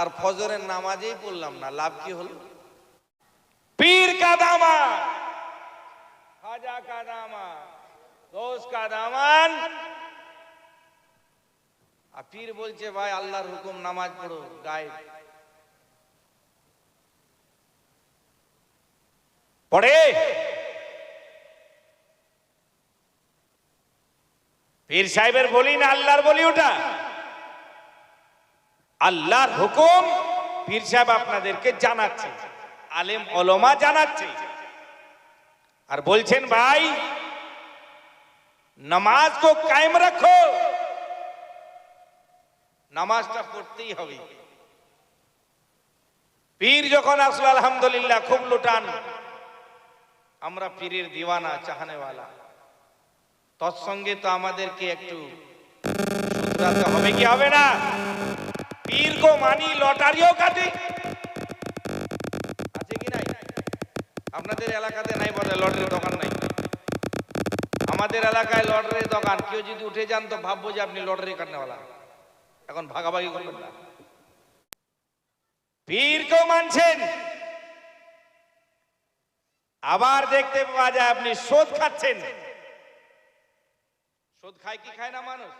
আর ফজরের নামাজেই পড়লাম না লাভ কি হলো? পীর কাদামা খাজা কাদামা দোষ কাদামান। আর পীর বলছে ভাই আল্লাহর হুকুম নামাজ পড়ো গায়ে পড়ে। পীর সাহেবের বলি না আল্লাহর বলি ওটা। আল্লাহর হুকুম, পীর সাহেব আপনাদেরকে জানাচ্ছে, আলেম অলমা জানাচ্ছে। আর বলছেন, ভাই, নামাজ কো কায়েম রাখো। নামাজটা পড়তেই হবে। পীর যখন আসলো, আলহামদুলিল্লাহ, খুব লুটান। আমরা পীরের দিওয়ানা, চাহানেওয়ালা। তৎসঙ্গে তো আমাদেরকে একটু হবে কি হবে না? পীর কো মানি লটারিও কাটি। আছে কি নাই? আপনাদের এলাকাতে নাই বলে লটারির দোকান নাই। আমাদের এলাকায় লটারির দোকান। কেউ যদি উঠে যান তো ভাববো যে আপনি লটারি কাটনেওয়ালা। এখন ভাগাভাগি করবেন না। পীর কেও মানছেন। আবার দেখতে পাওয়া যায় আপনি শোধ খাচ্ছেন। সুদ খায় কি খায় না মানুষ?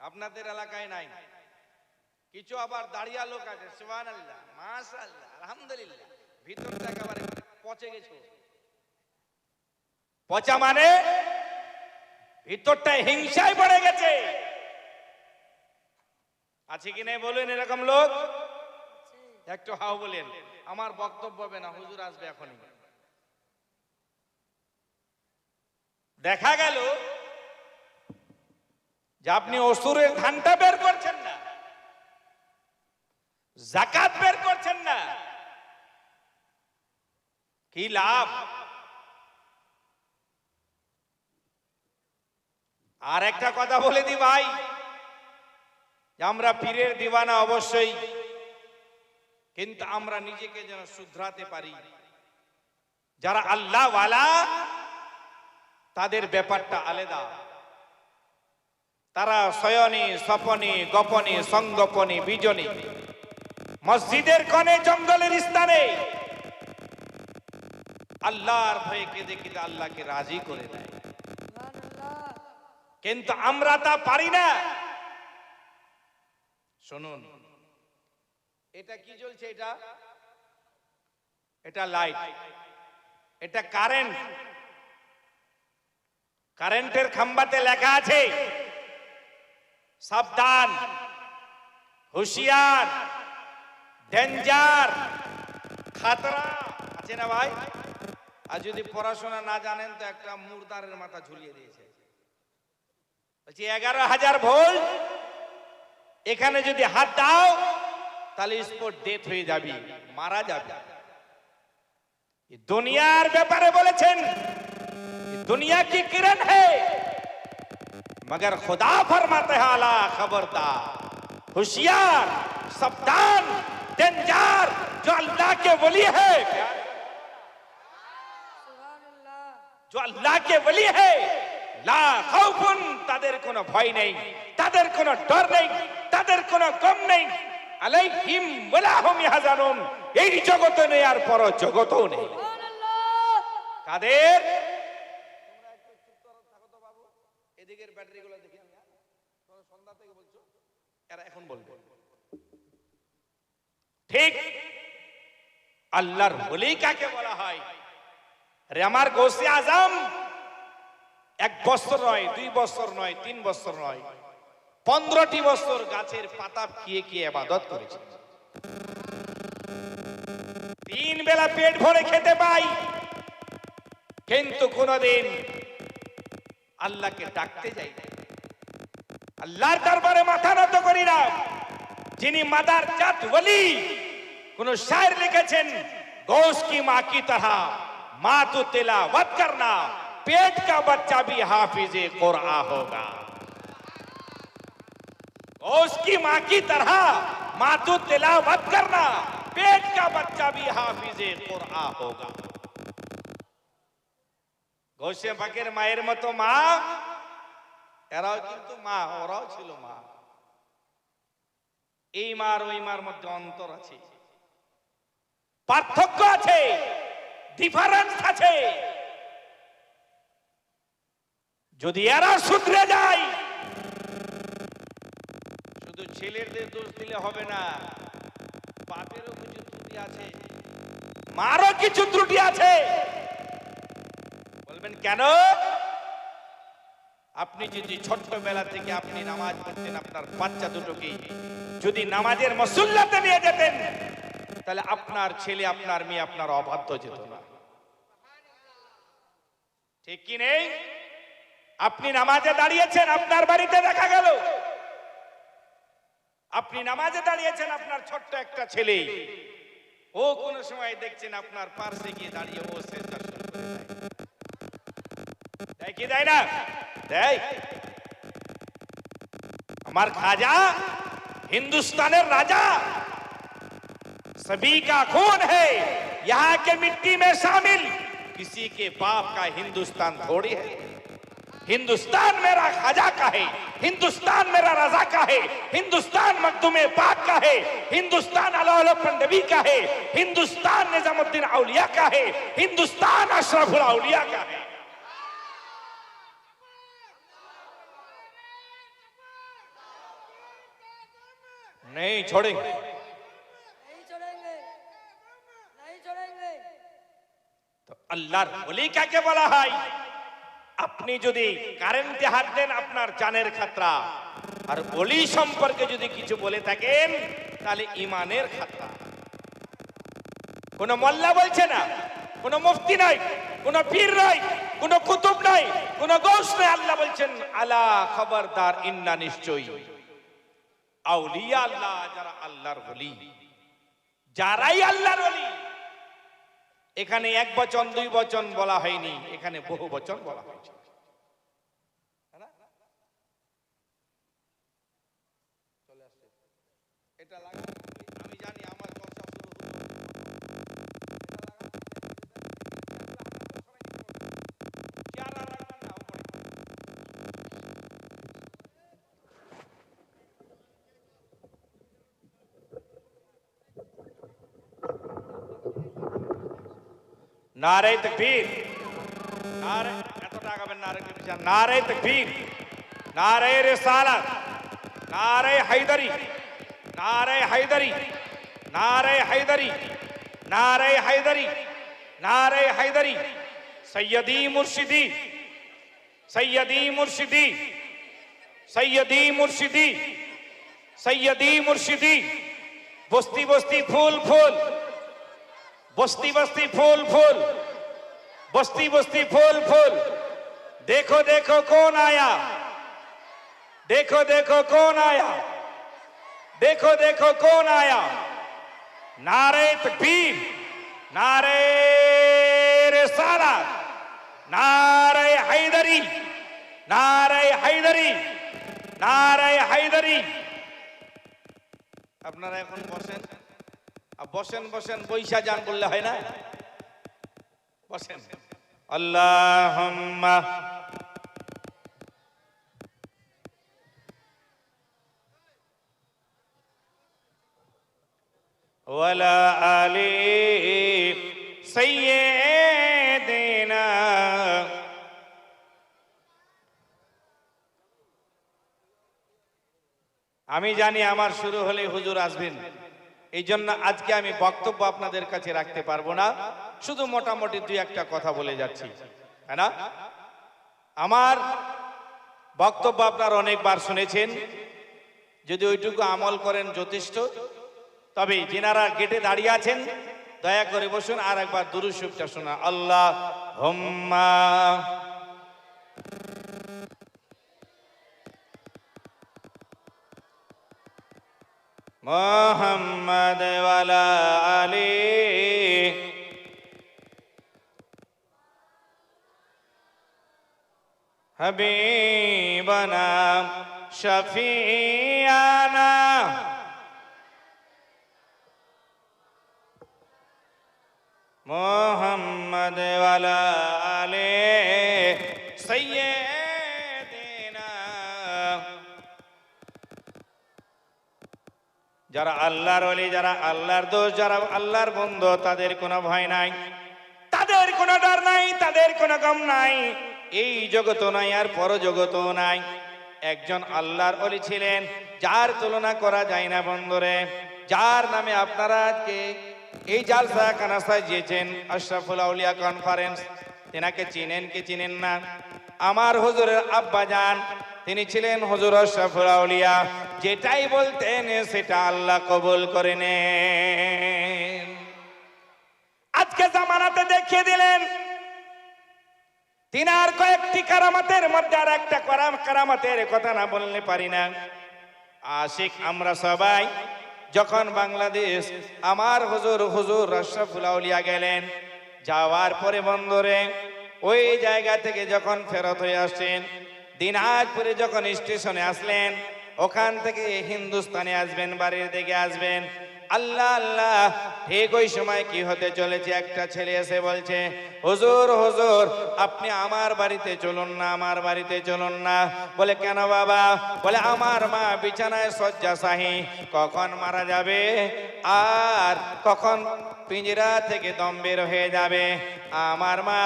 আপনাদের এলাকায় নাই। কিছু আবার দাঁড়িয়া লোক আছে সুবান আল্লাহ মাশাআল্লাহ, আলহামদুলিল্লাহ। ভিতরটা একেবারে পচে গেছে। পচা মানে ভিতরটা হিংসায় পড়ে গেছে। আছে কি নাই বলুন এরকম লোক? একটু হাও বলেন। আমার বক্তব্য হবে না, হুজুর আসবে এখনই। দেখা গেল যে আপনি অসুরের ধানটা বের করছেন না, জাকাত বের করছেন না, কি লাভ? আর একটা কথা বলে দি ভাই আমরা পীরের দিওয়ানা অবশ্যই, কিন্তু আমরা নিজেকে যেন শুধরাতে পারি। যারা আল্লাহ ওয়ালা তাদের ব্যাপারটা আলাদা। তারা শয়নে, স্বপনে, গোপনে, সংগোপনে, বিজনে। মসজিদের কনে, জঙ্গলের স্থানে। আল্লাহর ভয়ে কেঁদে কেঁদে আল্লাহকে রাজি করে দেয়। কিন্তু আমরা তা পারি না। শুনুন, এটা কি চলছে এটা? এটা লাইট। এটা কারেন্ট। কারেন্টের খাম্বাতে লেখা আছে সাবধান, হুশিয়ার ডেঞ্জার খাতরা। আছে না ভাই? আর যদি পড়াশোনা না জানেন তো একটা মুরদারের মাথা ঝুলিয়ে দিয়েছে। বলছি, এগারো হাজার ভোল্ট, এখানে যদি হাত দাও, তাহলে স্পোর্ট ডেথ হয়ে যাবি, মারা যাবে। দুনিয়ার ব্যাপারে বলেছেন দুনিয়া কি কিরণ হ্যাঁ मगर खुदा फरमाते हैं आला खबरदार होशियार सावधान डेंजर जो अल्लाह के वली है जो अल्लाह के वली है লা খাউফুন তাদের কোনো ভয় নেই তাদের কোনো ডর নেই তাদের কোনো গম নেই আলাইহিম ওয়ালা হুম ইয়াহজানুন এই জগতে নেই আর পর জগতেও নেই কাদের এদিকের ব্যাটারি গুলো দেখি সন্ধ্যা থেকে বলছো, এরা এখন বলবে। ঠিক আল্লাহর বলি কাকে বলা হয়? আরে আমার আজম, এক বছর নয়, দুই বছর নয়, তিন বছর নয়, পনেরোটি বছর গাছের পাতা খেয়ে খেয়ে আবাদত করেছে। তিন বেলা পেট ভরে খেতে পাই, কিন্তু কোনদিন আল্লাহকে ডাকতে যাই না। আল্লাহর দরবারে মাথা নত করি না যিনি মাদার জাত ওলি কোন শায়ের লিখেছেন गौस की माँ की तरह माँ तो तिलावत करना पेट का बच्चा भी हाफिज कुरआ होगा गौस की माँ की तरह माँ तो तिलावत करना पेट का बच्चा भी हाफिज कुरआ होगा গৌসে পাকের মায়ের মতো মা। এরাও কিন্তু মা, ওরাও ছিল মা। এই মার ওই মার মধ্যে অন্তর আছে। পার্থক্য আছে ডিফারেন্স আছে। যদি এরা শুধরে যায়, শুধু ছেলেদের দোষ দিলে হবে না, বাপেরও কিছু ত্রুটি আছে, মারও কিছু ত্রুটি আছে। বলবেন, কেন? আপনি যদি ছোট্টবেলা থেকে আপনি নামাজ পড়তেন, আপনার বাচ্চা দুটোকে যদি নামাজের মসুল্লাতে নিয়ে যেতেন, তাহলে আপনার ছেলে, আপনার মেয়ে, আপনার অবাধ্য যেত না। ঠিক কি নেই? আপনি নামাজে দাঁড়িয়েছেন, আপনার বাড়িতে দেখা গেল। আপনি নামাজে দাঁড়িয়েছেন, আপনার ছোট্ট একটা ছেলে। ও কোন সময় দেখছেন, আপনার পার্শ্বে গিয়ে দাঁড়িয়ে ও সেজদা শুরু করে কি দেয় না দেয় আমার খাজা हिंदुस्तानेर राजा सभी का खून है यहाँ के मिट्टी में शामिल किसी के बाप का हिंदुस्तान थोड़ी है हिंदुस्तान मेरा खाजा का है हिंदुस्तान मेरा रजा का है हिंदुस्तान मखदूम पाक का है हिंदुस्तान अलाउल पंडवी का है हिंदुस्तान निजामुद्दीन औलिया का है हिंदुस्तान अशरफुल औलिया का है नहीं छोड़ेंगे नहीं छोड़ेंगे नहीं छोड़ेंगे তো আল্লাহর বলি কাকে বলা হয় আপনি যদি কারেন্টে হাত দেন আপনার জানের খাতরা আর বলি সম্পর্কে যদি কিছু বলে থাকেন তাহলে ইমানের খাতরা কোন মোল্লা বলছে না কোন মুফতি নাই কোন পীর নাই কোন কুতুব নাই কোন গৌস নাই আল্লাহ বলছেন আলা খবরদার ইন্না নিশ্চয়ই আউলিয়া আল্লাহ, যারা আল্লাহর বলি যারাই আল্লাহর বলি এখানে এক বচন, দুই বচন বলা হয়নি, এখানে বহু বচন বলা হয়েছে। নারে তকবীর নারে এত টাকাবেন নারে তকবীর নারে তকবীর নারে রিসালাত নারে হায়দারি নারে হায়দারি নারে হায়দারি নারে হায়দারি নারে হায়দারি সৈয়দি মুর্শিদি সৈয়দি মুর্শিদি সৈয়দি মুর্শিদি সৈয়দি মুর্শিদি বস্তি বস্তি ফুল ফুল बस्ती बस्ती फूल फूल बस्ती बस्ती फूल फूल देखो देखो कौन आया देखो देखो कौन आया देखो देखो कौन आया नारे तकबीर नारे रिसाला नारे हैदरी नारे हैदरी नारे हैदरी আপনারা এখন বসেন বসেন বসেন, বৈশা যান বললে হয় না? বসেন। আল্লাহুম্মা। ওয়ালা আলি সাইয়্যিদিনা। আমি জানি আমার শুরু হলে হুজুর আসবেন। এই জন্য আজকে আমি বক্তব্য আপনাদের কাছে রাখতে পারব না। শুধু মোটামুটি দুই একটা কথা বলে যাচ্ছি। হ্যাঁ না? আমার বক্তব্য আপনারা অনেকবার শুনেছেন। যদি ওইটুকু আমল করেন যথেষ্ট। তবে যেনারা গেটে দাঁড়িয়ে আছেন, দয়া করে বসুন আর একবার দুরুসুপটা শোনা। আল্লাহ হোম্মা মোহাম্মদ ওয়ালা আলী হাবিবানা শফিয়ানা মোহাম্মদ ওয়ালা আলে যারা আল্লাহর অলি যারা আল্লাহর দোষ, যারা আল্লাহর বন্ধু, তাদের কোনো ভয় নাই। তাদের কোনো ডর নাই, তাদের কোনো গম নাই। এই জগত নাই, আর পর জগত নাই। একজন আল্লাহর অলি ছিলেন, যার তুলনা করা যায় না বন্ধুরে যার নামে আপনারা আজকে এই জালসা কানাসা জিয়েছেন আশরাফুল আউলিয়া কনফারেন্স তেনাকে চিনেন কি চিনেন না? আমার হুজুরের আব্বা যান, তিনি ছিলেন হুজুর আশরাফুল আউলিয়া। যেটাই বলতেন সেটা আল্লাহ কবুল করে নেন। আজকে জামানাতে দেখিয়ে দিলেন তিনি আর কয়েকটি কারামাতের মধ্যে আর একটা করাম- কারামাতের কথা না বললে পারি না। আশিক, আমরা সবাই যখন বাংলাদেশ আমার হুজুর হুজুর আশরাফুল আউলিয়া গেলেন, যাওয়ার পরে বন্দরে, ওই জায়গা থেকে যখন ফেরত হয়ে আসছেন, দিনাজপুরে যখন স্টেশনে আসলেন ওখান থেকে হিন্দুস্তানে আসবেন বাড়ির দিকে আসবেন। আল্লাহ আল্লাহ, ঠিক ওই সময় কি হতে চলেছে? একটা ছেলে এসে বলছে, হুজুর হুজুর, আপনি আমার বাড়িতে চলুন না, আমার বাড়িতে চলুন না। বলে, কেন বাবা? বলে, আমার মা বিছানায় শয্যাশাহী, কখন মারা যাবে? আর কখন পিঞ্জরা থেকে দম বের হয়ে যাবে? আমার মা,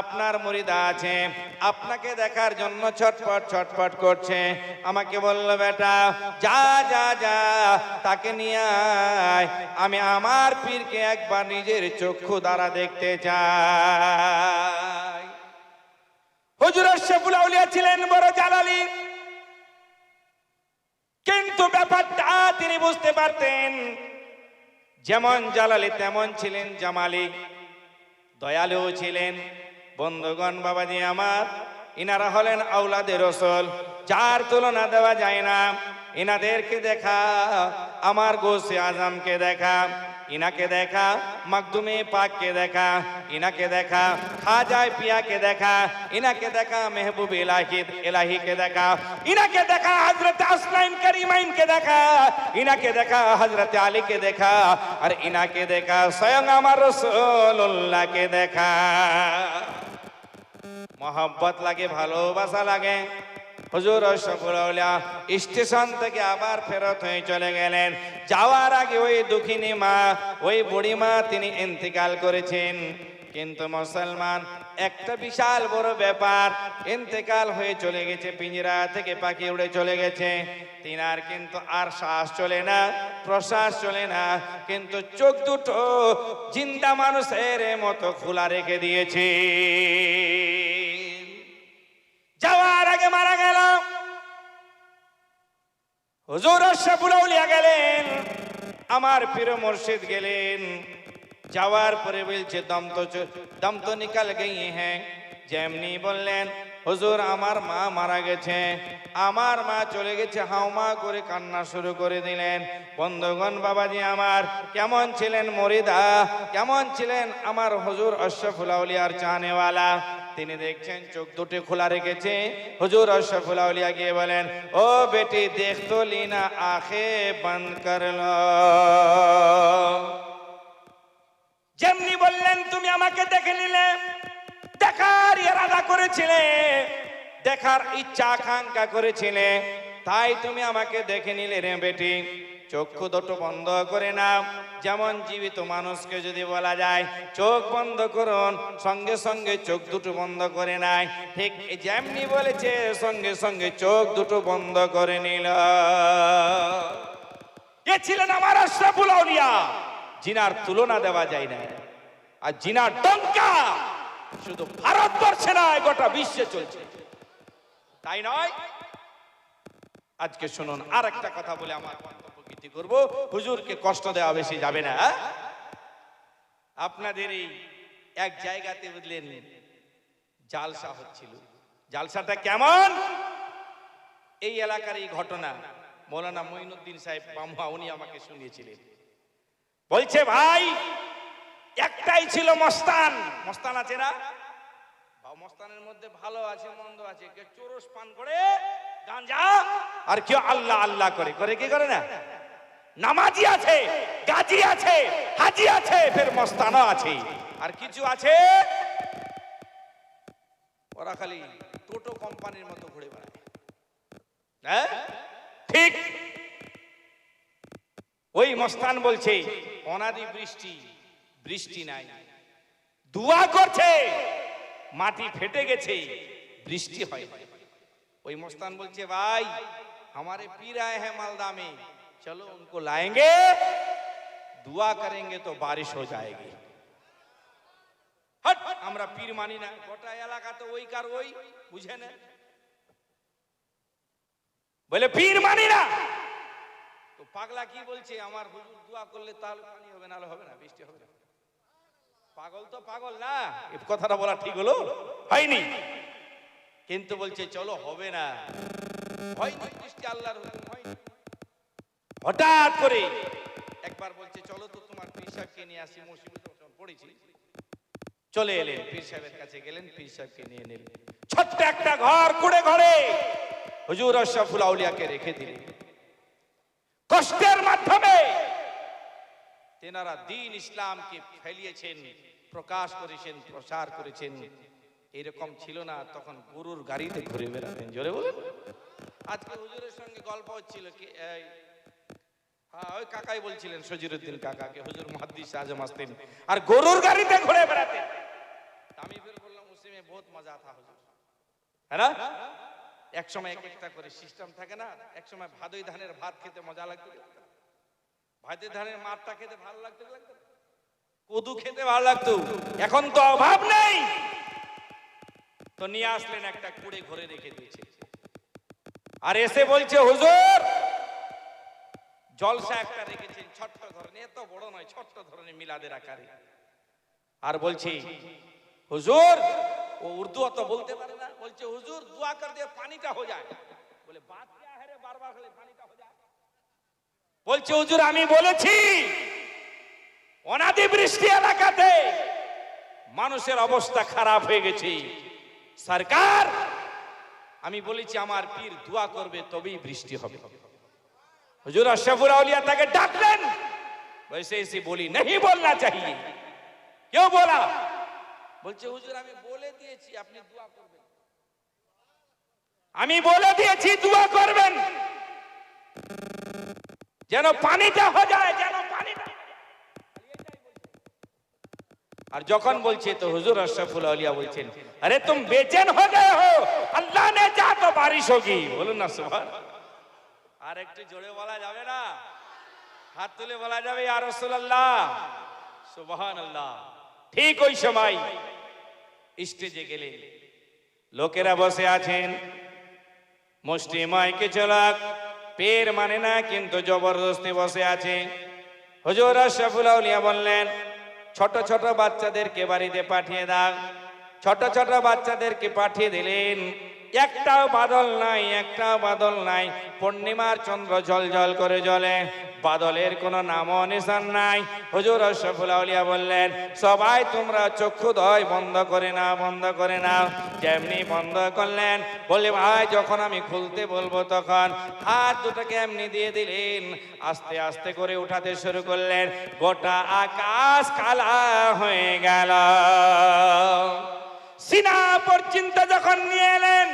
আপনার মুরিদা আছে, আপনাকে দেখার জন্য ছটপট ছটপট করছে। আমাকে বলল, বেটা, যা যা যা, তাকে নিয়ে আয় আমি আমার পীরকে একবার নিজের চক্ষু দ্বারা দেখতে চাই। হুজুর শেফুল ছিলেন বড় জালালি। কিন্তু ব্যাপারটা তিনি বুঝতে পারতেন, যেমন জালালি তেমন ছিলেন জামালি দয়ালু ছিলেন। বন্ধুগণ, বাবাজি আমার, ইনারা হলেন আউলাদের রসল, যার তুলনা দেওয়া যায় না। ইনাদেরকে দেখা, আমার গোসে আজমকে দেখা, ইনাকে দেখা মাকদুমে পাককে দেখা, ইনাকে দেখা, খাজায় পিয়াকে দেখা, ইনাকে দেখা, মেহবুব এলাহি এলাহিকে দেখা, ইনাকে দেখা হজরত আসলাইন করিমাইনকে দেখা, ইনাকে দেখা হজরত আলীকে দেখা, আর ইনাকে দেখা, স্বয়ং আমার রসুল্লাহকে দেখা। মহব্বত লাগে, ভালোবাসা লাগে। হুজুর সফরউলিয়া স্টেশন থেকে আবার ফেরত হয়ে চলে গেলেন। যাওয়ার আগে ওই দুঃখিনী মা, ওই বুড়ি মা তিনি ইন্তেকাল করেছেন। কিন্তু মুসলমান, একটা বিশাল বড় ব্যাপার, ইন্তেকাল হয়ে চলে গেছে পিঞ্জরা থেকে পাখি উড়ে চলে গেছে। তিনার কিন্তু আর শ্বাস চলে না, প্রশ্বাস চলে না, কিন্তু চোখ দুটো জিন্দা মানুষের মতো খোলা রেখে দিয়েছে। হুজুর আশরাফুল আউলিয়া গেলেন। আমার প্রিয় মুর্শিদ গেলেন। যাওয়ার পরে বলছে, দম তো দম তো নিকাল গই হ্যাঁ। যেমনি বললেন, হুজুর, আমার মা মারা গেছে। আমার মা চলে গেছে হাউমা করে কান্না শুরু করে দিলেন। বন্ধুগণ, বাবাজি আমার, কেমন ছিলেন মরিদা? কেমন ছিলেন আমার হুজুর আশরাফুল আউলিয়ার চানেওয়ালা? তিনি দেখছেন চোখ দুটি খোলা রেখেছে। হুজুর আশরাফুল আউলিয়া গিয়ে বলেন, ও বেটি দেখতো লিনা, আখে বন্ধ করল যেমনি বললেন, তুমি আমাকে দেখে নিলে। দেখার ইরাদা করেছিলে, দেখার ইচ্ছা আকাঙ্ক্ষা করেছিলে। তাই তুমি আমাকে দেখে নিলে রে বেটি। চক্ষু দুটো বন্ধ করে নাও। যেমন জীবিত মানুষকে যদি বলা যায়, চোখ বন্ধ করুন, সঙ্গে সঙ্গে চোখ দুটো বন্ধ করে নাই। ঠিক যেমনি বলেছে, সঙ্গে সঙ্গে চোখ দুটো বন্ধ করে নিল। এ ছিলেন আমার আশরাফুল জিনার তুলনা দেওয়া যায় না। আর জিনার টঙ্কা শুধু ভারতবর্ষে নয়, গোটা বিশ্বে চলছে। তাই নয়? আজকে শুনুন আর একটা কথা বলে আমার গীতি করব, হুজুরকে কষ্ট দেওয়া বেশি যাবে না হ্যাঁ? আপনাদের এই এক জায়গাতে বুঝলেন জালসা হচ্ছিল। জালসাটা কেমন? এই এলাকার এই ঘটনা, মৌলানা মঈনুদ্দিন সাহেব বামুয়া, উনি আমাকে শুনিয়েছিলেন। বলছে, ভাই, একটাই ছিল মস্তান। মস্তান আছে না? মস্তানের মধ্যে ভালো আছে, মন্দ আছে, কেউ চোরস পান করে, গাঞ্জা, আর কেউ আল্লাহ আল্লাহ করে। করে কি করে না? নামাজি আছে, গাজি আছে, হাজি আছে, ফের মস্তানা আছে। আর কিছু আছে? ওরা খালি টোটো কোম্পানির মতো ঘুরে বেড়ায়। হ্যাঁ? ঠিক। ওই মস্তান বলছে, অনাদি বৃষ্টি বৃষ্টি নাই। দুয়া করছে, মাটি ফেটে গেছে, বৃষ্টি হয়। ওই মস্তান বলছে, ভাই, আমারে পীরায় হ্যাঁ মালদামে चलो उनको लाएंगे दुआ करेंगे तो बारिश हो जाएगी হট আমরা পীর মানি না গোটা এলাকা তো ওই কার ওই বুঝে না বলে পীর মানি না তো পাগলা কি বলছে আমার হুজুর দোয়া করলে তাহলে পানি হবে না হলে হবে না বৃষ্টি হবে না পাগল তো পাগল না এই কথাটা বলা ঠিক হলো হয়নি কিন্তু বলছে চলো হবে না হয়নি বৃষ্টি আল্লাহর হুকুম হয়নি হঠাৎ করে। একবার বলছে চলো তো তোমার পীর সাহেবকে নিয়ে আসি মুসিবত পড়েছি। চলে এলেন। পীর সাহেবের কাছে গেলেন পীর সাহেবকে নিয়ে নিলেন ছোট্ট একটা ঘর কুড়ে ঘরে হুজুর আশরাফুল আউলিয়াকে রেখে দিলেন। কষ্টের মাধ্যমে তেনারা দিন ইসলামকে ফেলিয়েছেন প্রকাশ করেছেন প্রসার করেছেন। এরকম ছিল না তখন গরুর গাড়িতে ঘুরে বেড়াতেন। জোরে বলেন। আজকে হুজুরের সঙ্গে গল্প হচ্ছিল কি এই, হ্যাঁ ওই কাকাই বলছিলেন, সজিরুদ্দিন কাকাকে, হুজুর মহাদ্দিস আজম আসতেন আর গরুর গাড়িতে ঘুরে বেড়াতেন। আমি ফের বললাম মুসলিমে বহুত মজা থা হুজুর। হ্যাঁ না? এক সময় এক একটা করে সিস্টেম থাকে না, এক সময় ভাদই ধানের ভাত খেতে মজা লাগতো। ভাদই ধানের মাঠটা খেতে ভালো লাগতো লাগতো কদু খেতে ভালো লাগতো। এখন তো অভাব নেই। তো নিয়ে আসলেন একটা কুড়ে ঘরে রেখে দিয়েছে। আর এসে বলছে, হুজুর জলসা একটা রেখেছেন, ছোট্ট ধরনের, এত বড় নয়, ছোট্ট ধরনের মিলাদের আকারে। আর বলছি, হুজুর, ও উর্দু অত বলতে পারে না, বলছে, হুজুর, দোয়া কর দিয়ে পানিটা হয়ে যায়। বলে, বাদ হেরে বারবার হলে পানিটা হয়ে যায়। বলছে, হুজুর, আমি বলেছি, অনাদি বৃষ্টি এলাকাতে মানুষের অবস্থা খারাপ হয়ে গেছে। সরকার, আমি বলেছি, আমার পীর দোয়া করবে, তবেই বৃষ্টি হবে। হুজুর আশরাফুল আউলিয়া তাকে ডাকলেন वैसे ऐसे बोली नहीं बोलना चाहिए क्यों बोला বলছে হুজুর আমি বলে দিয়েছি আপনি দোয়া করবেন আমি বলে দিয়েছি দোয়া করবেন যেন পানিটা হয়ে যায় যেন পানিটা আর যখন বলছে তো হুজুর আশরাফুল আউলিয়া বলছেন আরে तुम बेचैन हो गए हो अल्लाह ने चाहा तो बारिश होगी বলুন না সুবহান আর একটু জোরে বলা যাবে না? হাত তুলে বলা যাবে রাসূলুল্লাহ। সুবহানাল্লাহ। ঠিক ওই সময় স্টেজে গেলে লোকেরা বসে আছেন। মুষ্টি মাইকে চলাক পের মানে না, কিন্তু জবরদস্তি বসে আছে। হুজুর আশরাফুল বললেন, ছোট ছোট বাচ্চাদেরকে বাড়িতে পাঠিয়ে দাও। ছোট ছোট বাচ্চাদেরকে পাঠিয়ে দিলেন। একটাও বাদল নাই একটাও বাদল নাই। পূর্ণিমার চন্দ্র জল জল করে জ্বলে, বাদলের কোনো নাম নিশান নাই। হুজুর আশরাফুল আউলিয়া বললেন, সবাই তোমরা চক্ষু দয় বন্ধ করে নাও, বন্ধ করে নাও। যেমনি বন্ধ করলেন বলে ভাই, যখন আমি খুলতে বলব তখন হাত দুটাকে এমনি দিয়ে দিলেন। আস্তে আস্তে করে উঠাতে শুরু করলেন। গোটা আকাশ কালা হয়ে গেল। সিনা পর্যন্ত যখন নিয়ে এলেন,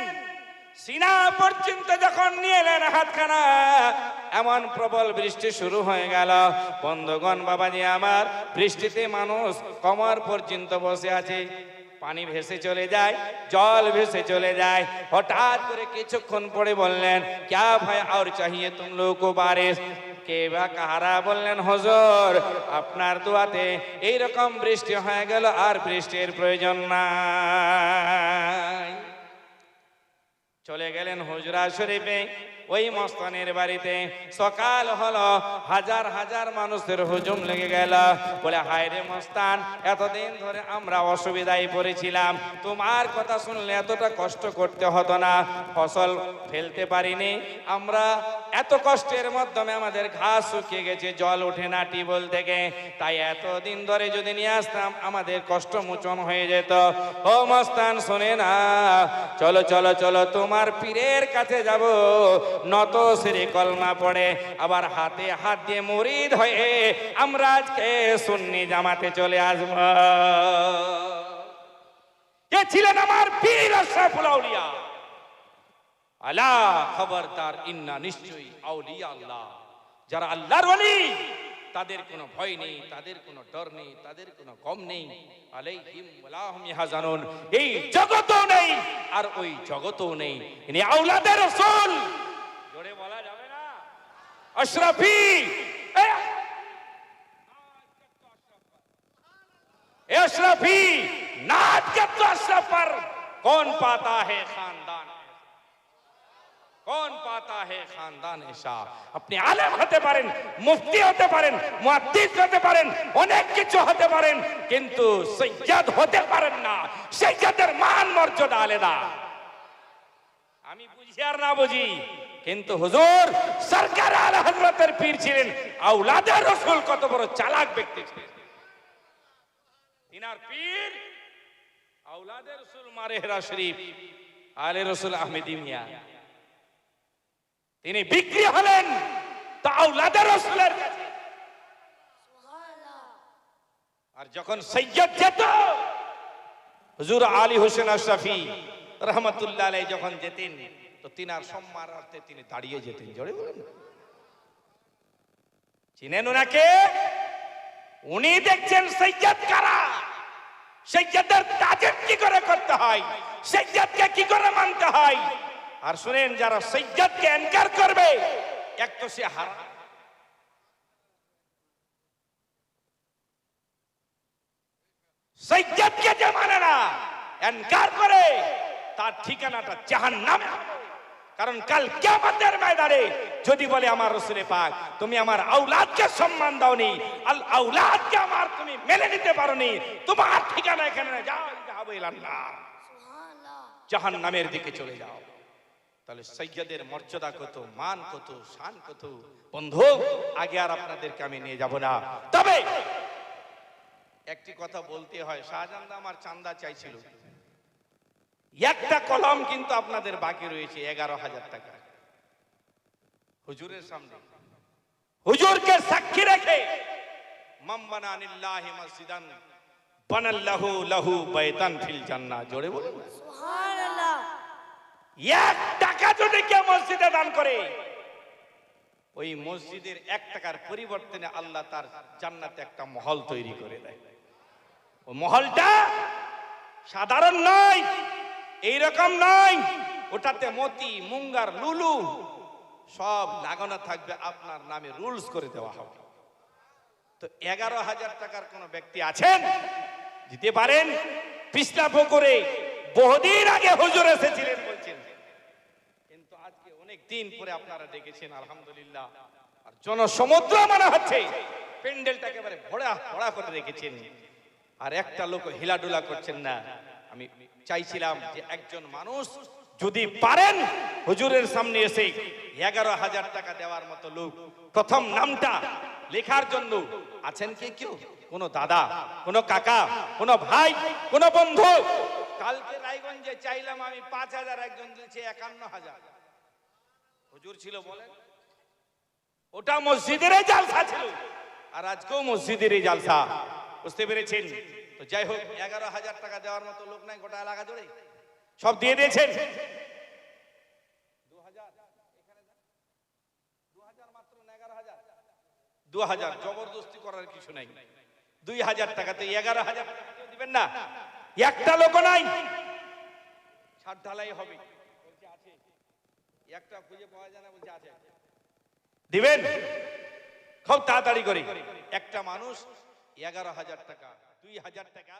সিনা পর্যন্ত যখন নিয়ে এলেন হাতখানা, এমন প্রবল বৃষ্টি শুরু হয়ে গেল। বন্ধগণ, বাবাজি আমার, বৃষ্টিতে মানুষ কমর পর্যন্ত বসে আছে। পানি ভেসে চলে যায়, জল ভেসে চলে যায়। হঠাৎ করে কিছুক্ষণ পরে বললেন, ক্যা ভাই আর চাহিয়ে তুম লোক বারিশ? কে বা কাহারা বললেন, হজর, আপনার দোয়াতে এইরকম বৃষ্টি হয়ে গেল আর বৃষ্টির প্রয়োজন না চলে গেলেন হুজরা শরীফে। ওই মস্তানের বাড়িতে সকাল হলো, হাজার হাজার মানুষের হুজুম লেগে গেল। বলে, হায় রে মস্তান, এতদিন ধরে আমরা অসুবিধায় পড়েছিলাম। তোমার কথা শুনলে এতটা কষ্ট করতে হতো না। ফসল ফেলতে পারিনি। আমরা এত কষ্টের মাধ্যমে আমাদের ঘাস শুকিয়ে গেছে, জল ওঠে না টিবল থেকে। তাই এতদিন ধরে যদি নিয়ে আসতাম, আমাদের কষ্ট মোচন হয়ে যেত। ও মস্তান, শোনে না। চলো চলো চলো, তোমার পীরের কাছে যাব। নত সেরে কলমা পড়ে, আবার হাতে হাত দিয়ে মুরিদ হয়ে আমরা আজকে সুন্নি জামাতে চলে আসব। কে ছিলেন আমার পীর আশরাফুল আউলিয়া? আলা খবরদার, ইন্না নিশ্চয়ই আউলিয়া আল্লাহ। যারা আল্লাহর ওলি, তাদের কোনো ভয় নেই, তাদের কোনো ডর নেই, তাদের কোনো কম নেই। আলাইহিম ওয়ালাহুম ইয়াহজানুন। এই জগতও নেই, আর ওই জগতও নেই। ইনি আওলাদের রাসূল। জোরে বলা যাবে না अशरफी ए ए अशरफी नाच के तो अशरफ पर कौन पाता है खानदान কোন পাতা হে খানদান এসা আপনি আলেম হতে পারেন মুফতি হতে পারেন মুহাদ্দিস হতে পারেন অনেক কিছু হতে পারেন কিন্তু সৈয়দ হতে পারেন না সৈয়দের মান মর্যাদা আলাদা আমি বুঝি আর না বুঝি কিন্তু হুজুর, সরকার আল হজরতের পীর ছিলেন। আউলাদের রসুল কত বড় চালাক ব্যক্তি ছিলেন। তিনার পীর রসুল মারেহরা শরীফ আলে রসুল মিয়া। তিনি বিক্রি হলেন তা আউলাদের রসুলের আর যখন সৈয়দ যেত, হুজুর আলী হোসেন আশরাফি রহমতুল্লাহ যখন যেতেন তো তিনার সম্মানার্থে তিনি দাঁড়িয়ে যেতেন। জোরে বলেন। চিনেন ওনাকে? উনি দেখছেন সৈয়দ কারা? সৈয়দের তাজিম কি করে করতে হয়? সৈয়দকে কি করে মানতে হয়? আর শুনেন, যারা সৈয়দকে এনকার করবে, এক তো সে হারা। সৈয়দকে যে মানে না, এনকার করে, তার ঠিকানাটা জাহান নামে কারণ কাল কিয়ামতের ময়দানে যদি বলে আমার রসুলে পাক তুমি আমার আউলাদকে সম্মান দাওনি আল আউলাদকে আমার তুমি মেনে নিতে পারোনি তোমার ঠিকানা এখানে না, যাও যাব জাহান নামের দিকে চলে যাও। তাহলে সৈয়দের মর্যাদা কত মান কত শান কত? বন্ধু আগে আর আপনাদেরকে আমি নিয়ে যাব না। তবে একটি কথা বলতে হয় শাহজাহান আমার চান্দা চাইছিল। একটা কলম কিন্তু আপনাদের বাকি রয়েছে এগারো হাজার টাকা। হুজুরের সামনে। হুজুরকে সাক্ষী রেখে মাম্বানা আনিল্লাহি মসজিদান বানাল্লাহু লাহু বাইতান ফিল জান্নাহ। জোরে বলুন। সুবহানাল্লাহ। এক টাকা যদি কেউ মসজিদে দান করে ওই মসজিদের এক টাকার পরিবর্তনে আল্লাহ তার জান্নাতে একটা মহল তৈরি করে দেয়। ওই মহলটা সাধারণ নয় এই রকম নয়। ওটাতে মতি, মুঙ্গার, লুলু, সব লাগানো থাকবে। আপনার নামে রুলস করে দেওয়া হবে। তো এগারো হাজার টাকার কোন ব্যক্তি আছেন? দিতে পারেন? পিছলা পুকুরে বহুদিন আগে হুজুর এসেছিলেন বলছেন। কিন্তু আজকে অনেক দিন পরে আপনারা ডেকেছেন, আলহামদুলিল্লাহ। আর জনসমুদ্র মনে হচ্ছে। প্যান্ডেলটাকে এবারে ভরা ভরা করে রেখেছেন। আর একটা লোক হিলাডুলা করছেন না। আমি চাইছিলাম যে একজন মানুষ যদি পারেন, হুজুরের সামনে এসে এগারো হাজার টাকা দেওয়ার মতো লোক, প্রথম নামটা লেখার জন্য আছেন কে কেউ? কোন দাদা, কোন কাকা, কোন ভাই, কোন বন্ধু? কালকে রায়গঞ্জে চাইলাম আমি পাঁচ হাজার, একজন দিয়েছে একান্ন হাজার। হুজুর ছিল বলেন, ওটা মসজিদেরই জালসা ছিল। আর আজকেও মসজিদেরই জালসা। বুঝতে পেরেছেন? তো যাই হোক এগারো হাজার টাকা দেওয়ার মতো লোক নাই গোটা এলাকা জুড়ে। সব দিয়ে দিয়েছেন। দু হাজার জবরদস্তি করার কিছু নাই। দুই হাজার টাকাতে এগারো হাজার দিবেন না? একটা লোক নাই। ছাদ ঢালাই হবে। একটা খুঁজে পাওয়া যায় না বলছে আছে। দিবেন? খুব তাড়াতাড়ি করে। একটা মানুষ এগারো হাজার টাকা দুই হাজার টাকা